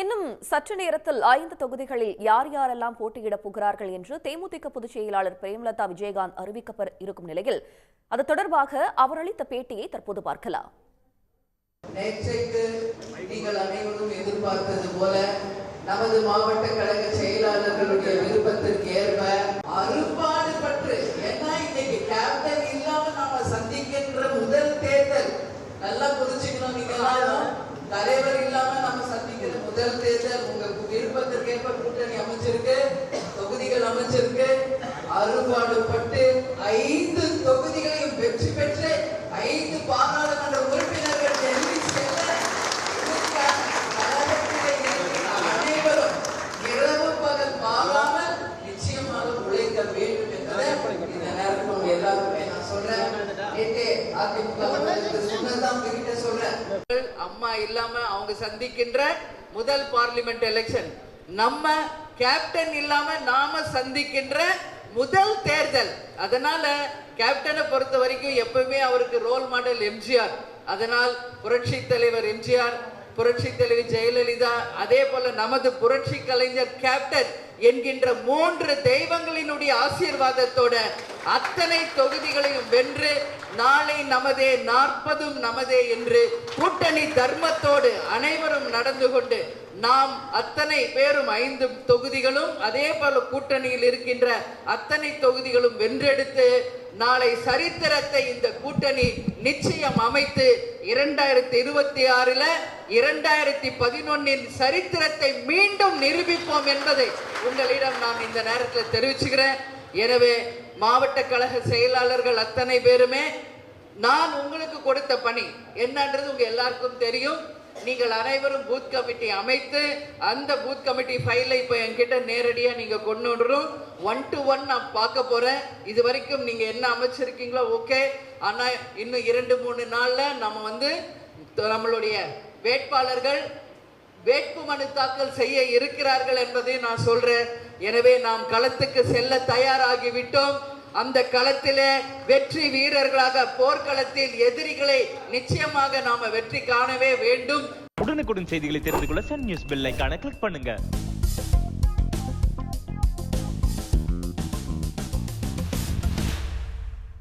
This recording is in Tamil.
இன்னும் சற்று நேரத்தில் ஐந்து தொகுதிகளில் யார் யாரெல்லாம் போட்டியிடப் போகிறார்கள் என்று தேமுதிக பொதுச் செயலாளர் பிரேமலதா விஜயகாந்த் அறிவிக்கப்பட இருக்கும் நிலையில் அது தொடர்பாக அவர் அளித்த பேட்டியை தற்போது பார்க்கலாம். நேற்றைக்கு நீங்கள் அனைவரும் எதிர்பார்த்தது போல நமது மாவட்ட கழக செயலாளர்களுடைய விருப்பத்திற்கு ஏற்ப அறுபாடு பற்று. ஏன்னா இன்னைக்கு கேப்டன் இல்லாம நாம சந்திக்கின்ற முதல் தேர்தல். நல்லா புரிஞ்சுக்கணும் நீங்க தலைவர் இல்லாம முதல் தேர்தல் உங்க விருப்பத்திற்கேற்ப கூட்டணி அமைச்சிருக்கு தொகுதிகள் அமைச்சிருக்கு. அறுபாடுபட்டு ஐந்து தொகுதிகளையும் வெற்றி பெற்று ஐந்து பாராளுமன்ற உறுப்பினர்கள் டெல்லி செல்ல அனைவரும் இரவு பகல் பாராமல் நிச்சயமாக உழைக்க வேண்டும் என்பதை இந்த நேரத்தில் எல்லாருமே எல்லாருக்குமே நான் சொல்றேன். அதிமுக சொன்னதான் உங்ககிட்ட சொல்றேன். அம்மா இல்லாம அவங்க சந்திக்கின்ற முதல் பார்லிமெண்ட் எலெக்ஷன் நம்ம கேப்டன் இல்லாம நாம சந்திக்கின்ற முதல் தேர்தல். அதனால கேப்டனை பொறுத்த வரைக்கும் எப்பவுமே அவருக்கு ரோல் மாடல் எம்ஜிஆர் அதனால் புரட்சி தலைவர் எம்ஜிஆர் புரட்சி தலைவி ஜெயலலிதா அதே போல நமது புரட்சி கலைஞர் கேப்டன் என்கின்ற மூன்று தெய்வங்களினுடைய ஆசீர்வாதத்தோட அத்தனை தொகுதிகளையும் வென்று நாளை நமதே நாற்பதும் நமதே என்று கூட்டணி தர்மத்தோடு அனைவரும் நடந்து கொண்டு நாம் அத்தனை பேரும் ஐந்து தொகுதிகளும் அதே போல கூட்டணியில் இருக்கின்ற அத்தனை தொகுதிகளும் வென்றெடுத்து நாளை சரித்திரத்தை இந்த கூட்டணி நிச்சயம் அமைத்து இரண்டாயிரத்தி இருபத்தி ஆறுல இரண்டாயிரத்தி பதினொன்னின் சரித்திரத்தை மீண்டும் நிரூபிப்போம் என்பதை உங்களிடம் நான் இந்த நேரத்தில் தெரிவிச்சுக்கிறேன். எனவே மாவட்ட கழக செயலாளர்கள் அத்தனை பேருமே நான் உங்களுக்கு கொடுத்த பணி என்னன்றது உங்க எல்லாருக்கும் தெரியும். நீங்கள் அனைவரும் பூத் கமிட்டி அமைத்து அந்த பூத் கமிட்டி ஃபைலை இப்போ என்கிட்ட நேரடியாக நீங்கள் கொண்டு வந்துடும் ஒன் டு ஒன் நான் பார்க்க போகிறேன் இது வரைக்கும் நீங்கள் என்ன அமைச்சிருக்கீங்களோ ஓகே ஆனால் இன்னும் இரண்டு மூணு நாளில் நம்ம வந்து நம்மளுடைய வேட்பாளர்கள் வேட்பு மனு தாக்கல் செய்ய இருக்கிறார்கள் என்பதை நான் சொல்றேன். எனவே நாம் களத்துக்கு செல்ல தயாராகிவிட்டோம். அந்த களத்திலே வெற்றி வீரர்களாக போர்க்களத்தில் எதிரிகளை நிச்சயமாக நாம வெற்றி காணவே வேண்டும். உடனுக்குடன் செய்திகளை தெரிந்து கொள்ள சன் நியூஸ் பெல் ஐக்கான கிளிக் பண்ணுங்க.